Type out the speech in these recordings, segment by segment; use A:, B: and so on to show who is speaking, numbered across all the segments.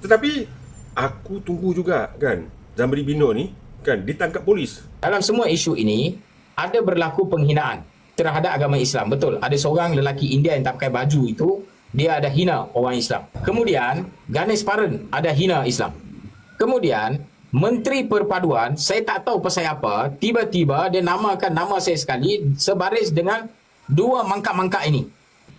A: Tetapi aku tunggu juga kan Zamri Bino ni kan ditangkap polis.
B: Dalam semua isu ini ada berlaku penghinaan terhadap agama Islam. Betul, ada seorang lelaki India yang tak pakai baju itu dia ada hina orang Islam. Kemudian Ganesh Paran ada hina Islam. Kemudian Menteri Perpaduan, saya tak tahu pasal apa, tiba-tiba dia namakan nama saya sekali sebaris dengan dua mangkak-mangkak ini.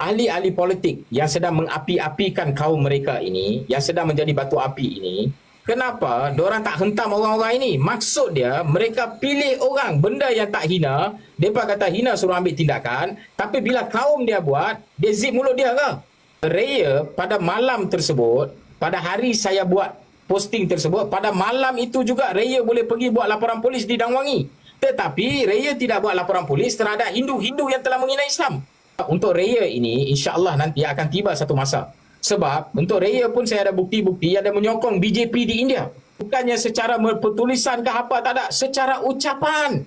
B: Ahli-ahli politik yang sedang mengapi-apikan kaum mereka ini, yang sedang menjadi batu api ini, Kenapa orang tak hentam orang-orang ini? Maksud dia, mereka pilih orang benda yang tak hina. Mereka kata hina suruh ambil tindakan. Tapi bila kaum dia buat, dia zip mulut dia ke? Raya pada malam tersebut, pada hari saya buat posting tersebut, pada malam itu juga Raya boleh pergi buat laporan polis di Dangwangi. Tetapi Raya tidak buat laporan polis terhadap Hindu-Hindu yang telah menghina Islam. Untuk Raya ini, insya-Allah nanti akan tiba satu masa sebab untuk Raya pun saya ada bukti-bukti ada menyokong BJP di India. Bukannya secara pertulisan ke apa tak ada, secara ucapan.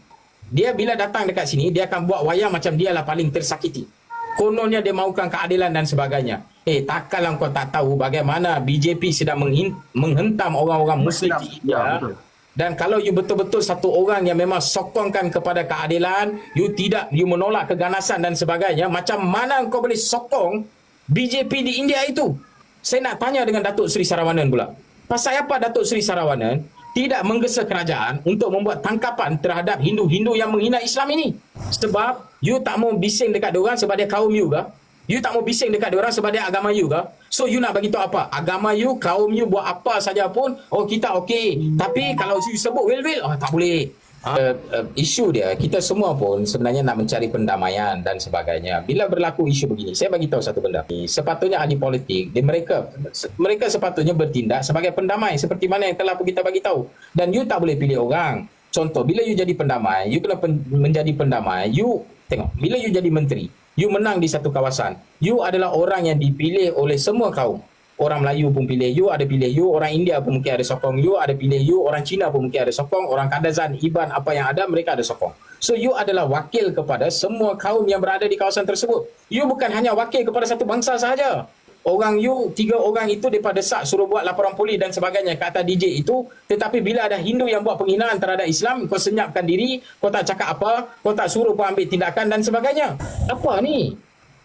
B: Dia bila datang dekat sini, dia akan buat wayang macam dia lah paling tersakiti. Kononnya dia mahukan keadilan dan sebagainya. Eh, takkanlah kau tak tahu bagaimana BJP sedang menghentam orang-orang Muslim di India. Ya, dan kalau you betul-betul satu orang yang memang sokongkan kepada keadilan, you tidak, you menolak keganasan dan sebagainya, macam mana kau boleh sokong BJP di India itu. Saya nak tanya dengan Datuk Seri Sarawanan pula. Pasal apa Datuk Seri Sarawanan tidak menggesa kerajaan untuk membuat tangkapan terhadap Hindu-Hindu yang menghina Islam ini? Sebab you tak mau bising dekat diorang sebab dia kaum you ke? You tak mau bising dekat diorang sebab dia agama you ke? So you nak bagi tahu apa? Agama you, kaum you buat apa saja pun, oh kita okey. Tapi kalau you sebut will-will, oh tak boleh. Uh, uh, isu dia kita semua pun sebenarnya nak mencari pendamaian dan sebagainya. Bila berlaku isu begini saya bagi tahu satu benda. Sepatutnya ahli politik di mereka mereka sepatutnya bertindak sebagai pendamai. Seperti mana yang telah kita bagi tahu. Dan you tak boleh pilih orang. Contoh bila you jadi pendamai you kena pen, menjadi pendamai you tengok bila you jadi menteri you menang di satu kawasan you adalah orang yang dipilih oleh semua kaum orang Melayu pun pilih you, ada pilih you, orang India pun mungkin ada sokong you, ada pilih you, orang Cina pun mungkin ada sokong, orang Kadazan, Iban, apa yang ada, mereka ada sokong. So you adalah wakil kepada semua kaum yang berada di kawasan tersebut. You bukan hanya wakil kepada satu bangsa sahaja. Orang you, tiga orang itu daripada sak suruh buat laporan polis dan sebagainya kata DJ itu. Tetapi bila ada Hindu yang buat penghinaan terhadap Islam, kau senyapkan diri, kau tak cakap apa, kau tak suruh pun ambil tindakan dan sebagainya. Apa ni?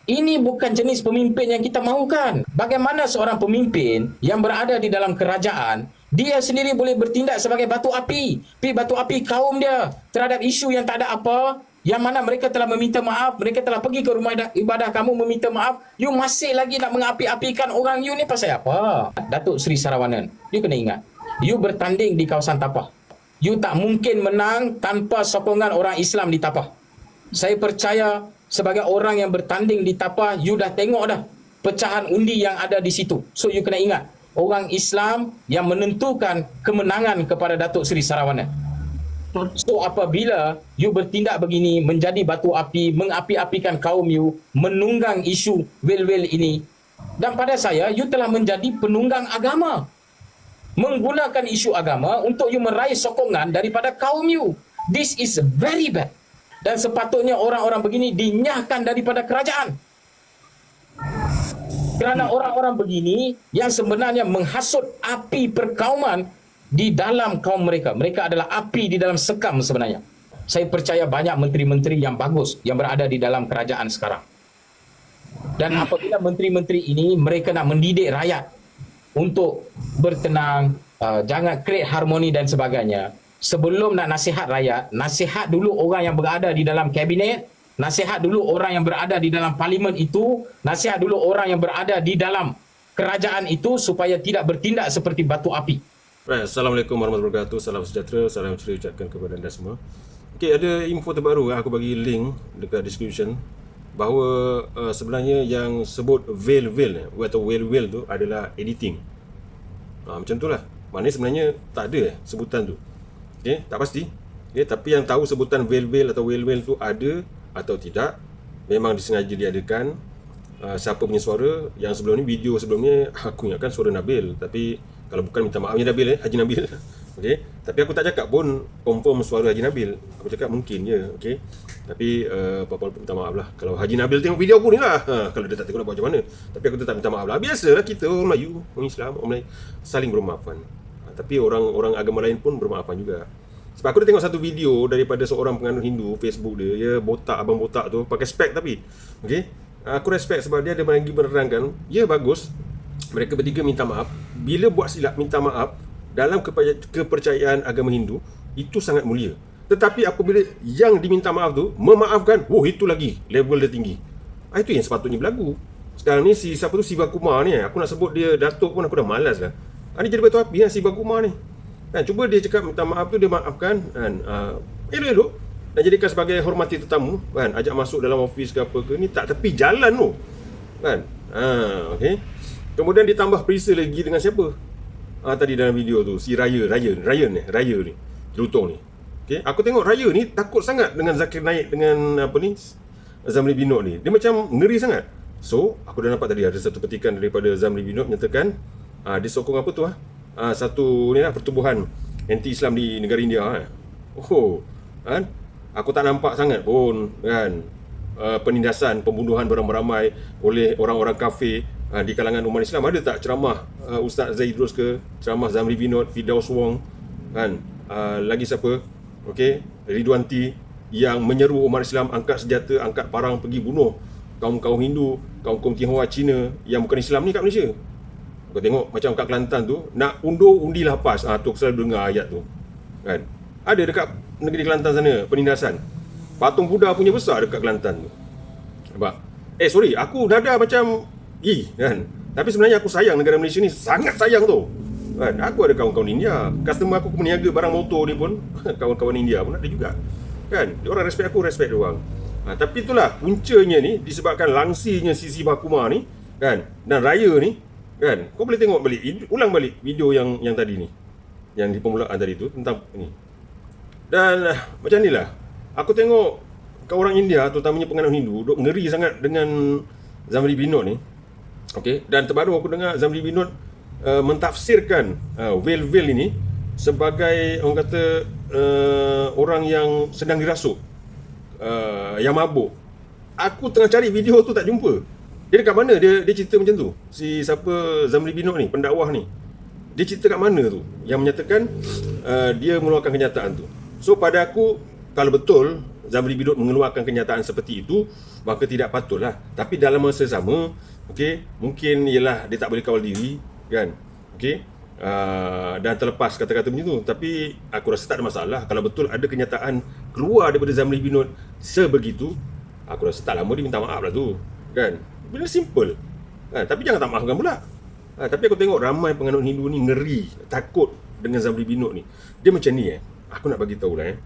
B: Ini bukan jenis pemimpin yang kita mahukan. Bagaimana seorang pemimpin yang berada di dalam kerajaan, dia sendiri boleh bertindak sebagai batu api. Pi batu api kaum dia terhadap isu yang tak ada apa, yang mana mereka telah meminta maaf, mereka telah pergi ke rumah ibadah kamu meminta maaf, you masih lagi nak mengapi-apikan orang you ni pasal apa? Datuk Seri Sarawanan, you kena ingat, you bertanding di kawasan Tapah. You tak mungkin menang tanpa sokongan orang Islam di Tapah. Saya percaya sebagai orang yang bertanding di tapah, you dah tengok dah pecahan undi yang ada di situ. So you kena ingat, orang Islam yang menentukan kemenangan kepada Datuk Seri Sarawanan. So apabila you bertindak begini menjadi batu api, mengapi-apikan kaum you, menunggang isu wel-wel ini dan pada saya you telah menjadi penunggang agama. Menggunakan isu agama untuk you meraih sokongan daripada kaum you. This is very bad dan sepatutnya orang-orang begini dinyahkan daripada kerajaan. Kerana orang-orang begini yang sebenarnya menghasut api perkauman di dalam kaum mereka. Mereka adalah api di dalam sekam sebenarnya. Saya percaya banyak menteri-menteri yang bagus yang berada di dalam kerajaan sekarang. Dan apabila menteri-menteri ini mereka nak mendidik rakyat untuk bertenang, uh, jangan create harmoni dan sebagainya, sebelum nak nasihat rakyat, nasihat dulu orang yang berada di dalam kabinet, nasihat dulu orang yang berada di dalam parlimen itu, nasihat dulu orang yang berada di dalam kerajaan itu supaya tidak bertindak seperti batu api.
A: Right. Assalamualaikum warahmatullahi wabarakatuh. Salam sejahtera, salam ceria ucapkan kepada anda semua. Okey, ada info terbaru aku bagi link dekat description bahawa uh, sebenarnya yang sebut veil veil atau veil veil tu adalah editing. Uh, macam itulah. Maknanya sebenarnya tak ada sebutan tu. Okay, tak pasti. Okay, tapi yang tahu sebutan veil-veil atau whale-whale tu ada atau tidak, memang disengaja diadakan. Uh, siapa punya suara yang sebelum ni video sebelum ni aku ingatkan suara Nabil tapi kalau bukan minta maafnya Nabil eh Haji Nabil Okey, tapi aku tak cakap pun confirm suara Haji Nabil. Aku cakap mungkin je, okey. Tapi uh, apa-apa minta maaf lah. Kalau Haji Nabil tengok video aku ni lah. Ha, kalau dia tak tengok nak buat macam mana. Tapi aku tetap minta maaf lah. Biasalah kita orang Melayu, orang Islam, orang Melayu saling bermaafan. Ha, tapi orang-orang agama lain pun bermaafan juga. Sebab aku dah tengok satu video daripada seorang penganut Hindu Facebook dia, dia botak abang botak tu pakai spek tapi. Okey. Aku respect sebab dia ada lagi menerangkan, ya bagus. Mereka bertiga minta maaf. Bila buat silap minta maaf, dalam kepercayaan agama Hindu itu sangat mulia. Tetapi apabila yang diminta maaf tu memaafkan, oh itu lagi level dia tinggi. Ah, itu yang sepatutnya berlaku. Sekarang ni si siapa tu Siva Kumar ni, aku nak sebut dia Datuk pun aku dah malas lah. Ah, dia jadi batu api lah Siva Kumar ni. Kan, cuba dia cakap minta maaf tu dia maafkan kan. Uh, elok-elok dan jadikan sebagai hormati tetamu kan ajak masuk dalam office ke apa ke ni tak tepi jalan tu kan ha okey kemudian ditambah perisa lagi dengan siapa ah, tadi dalam video tu si Raya Raya Raya ni Raya ni Jelutong ni okay? aku tengok Raya ni takut sangat dengan Zakir Naik dengan apa ni Zamri Binok ni dia macam ngeri sangat so aku dah nampak tadi ada satu petikan daripada Zamri Binok menyatakan ah, dia sokong apa tu ah? ah satu ni lah pertubuhan anti Islam di negara India ah. oh kan aku tak nampak sangat pun kan uh, penindasan pembunuhan beramai-ramai oleh orang-orang kafir uh, di kalangan umat Islam ada tak ceramah uh, Ustaz Zaidrus ke? Ceramah Zamri Binod Fidaus Wong kan? Uh, lagi siapa? Okey Ridwan T yang menyeru umat Islam angkat senjata angkat parang pergi bunuh kaum-kaum Hindu kaum-kaum Tionghoa Cina yang bukan Islam ni kat Malaysia. Kau tengok macam kat Kelantan tu nak undur undilah pas ah tu selalu dengar ayat tu kan? Ada dekat negeri Kelantan sana penindasan. Patung Buddha punya besar dekat Kelantan tu. Nampak? Eh sorry aku nada macam I kan. Tapi sebenarnya aku sayang negara Malaysia ni sangat sayang tu. Kan? Aku ada kawan-kawan India. Customer aku meniaga barang motor ni pun kawan-kawan India pun ada juga. Kan? Dia orang respect aku, respect dia orang. Ha, tapi itulah puncanya ni disebabkan langsirnya sisi Bakuma ni kan dan raya ni kan kau boleh tengok balik ulang balik video yang yang tadi ni yang di permulaan tadi tu tentang ni dan uh, macam ni lah aku tengok kau orang India terutamanya penganut Hindu duk ngeri sangat dengan Zamri Binod ni Okey, dan terbaru aku dengar Zamri Binod uh, mentafsirkan uh, veil-veil ini sebagai orang kata uh, orang yang sedang dirasuk. Uh, yang mabuk. Aku tengah cari video tu tak jumpa. Dia dekat mana dia dia cerita macam tu? Si siapa Zamri Binod ni, pendakwah ni. Dia cerita kat mana tu? Yang menyatakan uh, dia mengeluarkan kenyataan tu. So pada aku kalau betul Zamri Binod mengeluarkan kenyataan seperti itu, maka tidak patutlah. Tapi dalam masa sama, Okey, mungkin ialah dia tak boleh kawal diri, kan? Okey. Uh, dan terlepas kata-kata macam tu. Tapi aku rasa tak ada masalah. Kalau betul ada kenyataan keluar daripada Zamri Binod sebegitu aku rasa tak lama dia minta maaf lah tu kan? Benda simple. Kan? tapi jangan tak maafkan pula. Ha, tapi aku tengok ramai penganut Hindu ni ngeri takut dengan Zamri Binod ni. Dia macam ni eh. Aku nak bagi tahu lah eh.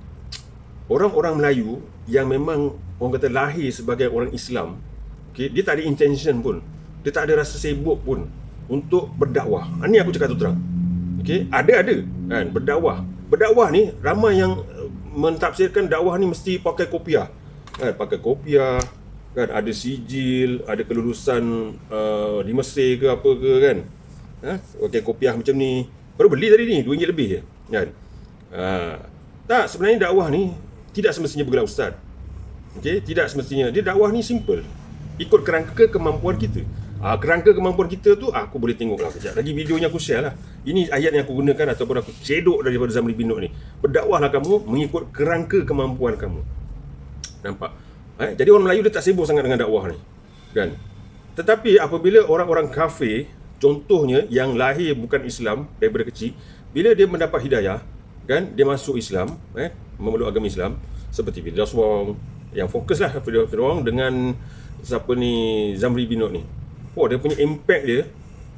A: Orang-orang Melayu yang memang orang kata lahir sebagai orang Islam okay, dia tak ada intention pun dia tak ada rasa sibuk pun untuk berdakwah. Ini ha, aku cakap tu terang. Okay, ada ada. Kan? Berdakwah. Berdakwah ni ramai yang uh, mentafsirkan dakwah ni mesti pakai kopiah. Kan? Pakai kopiah kan? Ada sijil ada kelulusan uh, di Mesir ke apa ke kan? Ha? pakai kopiah macam ni. Baru beli tadi ni RM2 lebih je kan? Ha. tak sebenarnya dakwah ni tidak semestinya bergelar ustaz. Okay? tidak semestinya. Dia dakwah ni simple. Ikut kerangka kemampuan kita. Ah, kerangka kemampuan kita tu aku boleh tengok lah kejap. Lagi videonya aku share lah. Ini ayat yang aku gunakan ataupun aku cedok daripada Zamri Binok ni. Berdakwahlah kamu mengikut kerangka kemampuan kamu. Nampak? Eh, jadi orang Melayu dia tak sibuk sangat dengan dakwah ni. Kan? Tetapi apabila orang-orang kafir, contohnya yang lahir bukan Islam daripada kecil, bila dia mendapat hidayah, kan, dia masuk Islam, eh, memeluk agama Islam, seperti Firdaus yang fokuslah Firdaus dengan siapa ni Zamri Binod ni. Oh dia punya impact dia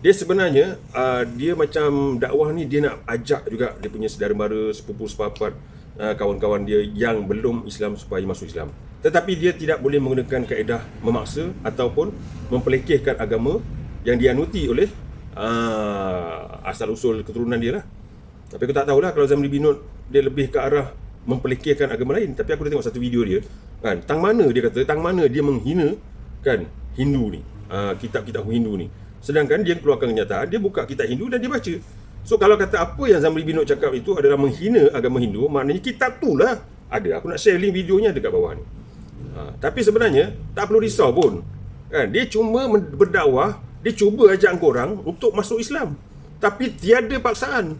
A: dia sebenarnya uh, dia macam dakwah ni dia nak ajak juga dia punya saudara mara sepupu sepapat uh, kawan-kawan dia yang belum Islam supaya masuk Islam. Tetapi dia tidak boleh menggunakan kaedah memaksa ataupun mempelekehkan agama yang dianuti oleh uh, asal usul keturunan dia lah. Tapi aku tak tahulah kalau Zamri Binod dia lebih ke arah mempelekehkan agama lain. Tapi aku dah tengok satu video dia. Kan, tang mana dia kata, tang mana dia menghina kan Hindu ni uh, kitab-kitab Hindu ni sedangkan dia keluarkan kenyataan dia buka kitab Hindu dan dia baca So kalau kata apa yang Zamri Binok cakap itu adalah menghina agama Hindu, maknanya kitab tu lah ada. Aku nak share link videonya dekat bawah ni. Ha, tapi sebenarnya tak perlu risau pun. Kan? Dia cuma berdakwah, dia cuba ajak korang untuk masuk Islam. Tapi tiada paksaan.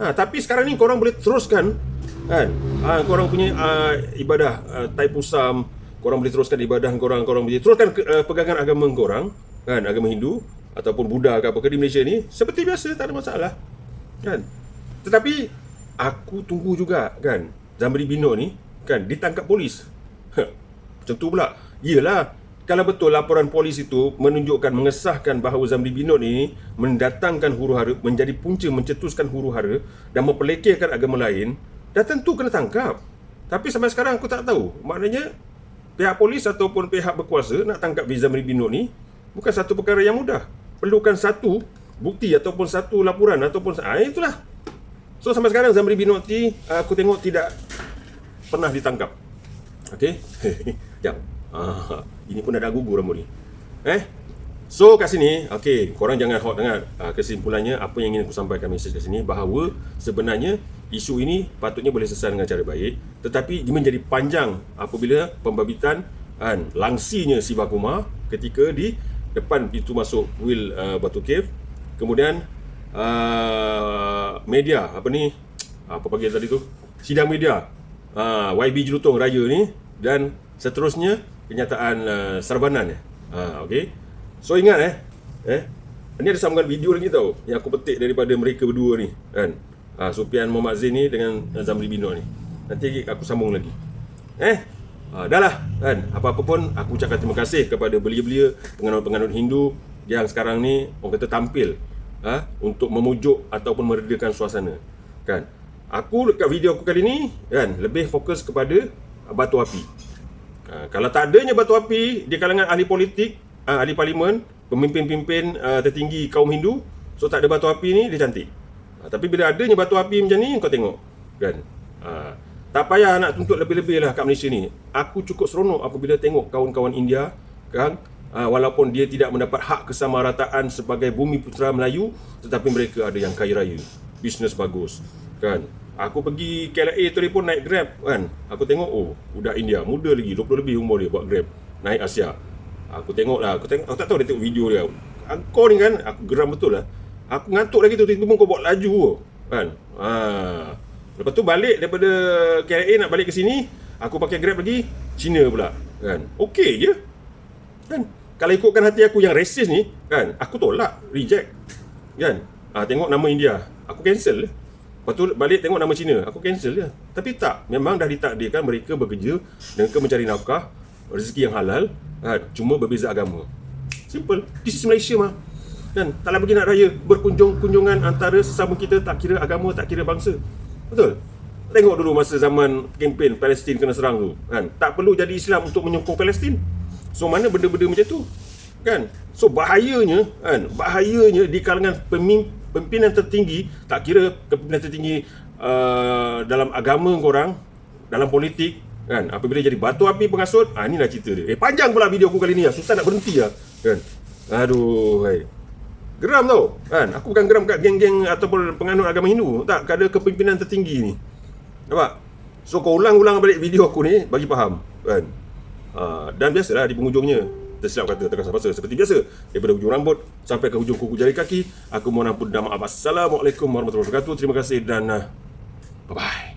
A: Ha, tapi sekarang ni korang boleh teruskan kan? Ha, korang punya uh, ibadah uh, taipusam, korang boleh teruskan ibadah korang, korang boleh teruskan uh, pegangan agama korang, kan? Agama Hindu ataupun Buddha ke apa ke di Malaysia ni seperti biasa tak ada masalah. Kan? Tetapi aku tunggu juga kan Zamri Bino ni kan ditangkap polis. Macam tu pula. Yelah kalau betul laporan polis itu menunjukkan mengesahkan bahawa Zamri Binod ini mendatangkan huru hara menjadi punca mencetuskan huru hara dan mempelekehkan agama lain dah tentu kena tangkap tapi sampai sekarang aku tak tahu maknanya pihak polis ataupun pihak berkuasa nak tangkap Zamri Binod ni bukan satu perkara yang mudah perlukan satu bukti ataupun satu laporan ataupun ah, itulah so sampai sekarang Zamri Binod ni aku tengok tidak pernah ditangkap Okey. Jap. Ah, ini pun dah gugur rambut ni. Eh? So kat sini, okey, korang jangan hot sangat. Ah, kesimpulannya apa yang ingin aku sampaikan mesej kat sini bahawa sebenarnya isu ini patutnya boleh selesai dengan cara baik, tetapi menjadi panjang apabila pembabitan kan langsinya si Bakuma ketika di depan pintu masuk Will uh, Batu Cave. Kemudian uh, media apa ni? Apa panggil tadi tu? Sidang media. Uh, YB Jelutong Raya ni dan seterusnya kenyataan uh, Sarbanan ya. Ha okey. So ingat eh eh ini ada sambungan video lagi tau yang aku petik daripada mereka berdua ni kan. Ha, Supian Muhammad Zain ni dengan Zamri Bino ni. Nanti aku sambung lagi. Eh ha, dah lah kan. Apa-apa pun aku ucapkan terima kasih kepada belia-belia penganut-penganut Hindu yang sekarang ni orang kata tampil ha, untuk memujuk ataupun meredakan suasana. Kan. Aku dekat video aku kali ni kan lebih fokus kepada batu api. Ha, kalau tak adanya batu api di kalangan ahli politik, ha, ahli parlimen, pemimpin-pemimpin uh, tertinggi kaum Hindu, so tak ada batu api ni dia cantik. Ha, tapi bila adanya batu api macam ni kau tengok kan. Ha, tak payah nak tuntut lebih-lebih lah kat Malaysia ni. Aku cukup seronok apabila tengok kawan-kawan India kan ha, walaupun dia tidak mendapat hak kesamarataan sebagai bumi putera Melayu tetapi mereka ada yang kaya raya, bisnes bagus kan. Aku pergi KLA tu dia pun naik Grab kan. Aku tengok oh, budak India muda lagi 20 lebih umur dia buat Grab naik Asia. Aku tengok lah, aku tengok aku tak tahu dia tengok video dia. Kau ni kan aku geram betul lah. Aku ngantuk lagi tu tiba-tiba kau buat laju. Kan? Ha. Lepas tu balik daripada KLA nak balik ke sini, aku pakai Grab lagi Cina pula. Kan? Okey je. Kan? Kalau ikutkan hati aku yang racist ni, kan? Aku tolak, reject. Kan? Ha, tengok nama India, aku cancel. Lepas tu balik tengok nama Cina, aku cancel dia. Tapi tak, memang dah ditakdirkan mereka bekerja dengan mencari nafkah, rezeki yang halal, kan? cuma berbeza agama. Simple. This is Malaysia mah. Kan? Taklah pergi nak raya, berkunjung-kunjungan antara sesama kita tak kira agama, tak kira bangsa. Betul? Tengok dulu masa zaman kempen Palestin kena serang tu, kan? Tak perlu jadi Islam untuk menyokong Palestin. So mana benda-benda macam tu? Kan? So bahayanya, kan? Bahayanya di kalangan pemimpin tertinggi tak kira kepimpinan tertinggi uh, dalam agama korang dalam politik kan apabila jadi batu api pengasut ah inilah cerita dia eh panjang pula video aku kali ni lah susah nak berhenti lah kan aduh hai geram tau. Kan? Aku bukan geram kat geng-geng ataupun penganut agama Hindu. Tak ada kepimpinan tertinggi ni. Nampak? So kau ulang-ulang balik video aku ni bagi faham. Kan? Uh, dan biasalah di penghujungnya. Tersilap kata terkasar pasal seperti biasa. Daripada hujung rambut sampai ke hujung kuku jari kaki aku mohon ampun dan maaf. Assalamualaikum warahmatullahi wabarakatuh. Terima kasih dan uh, bye bye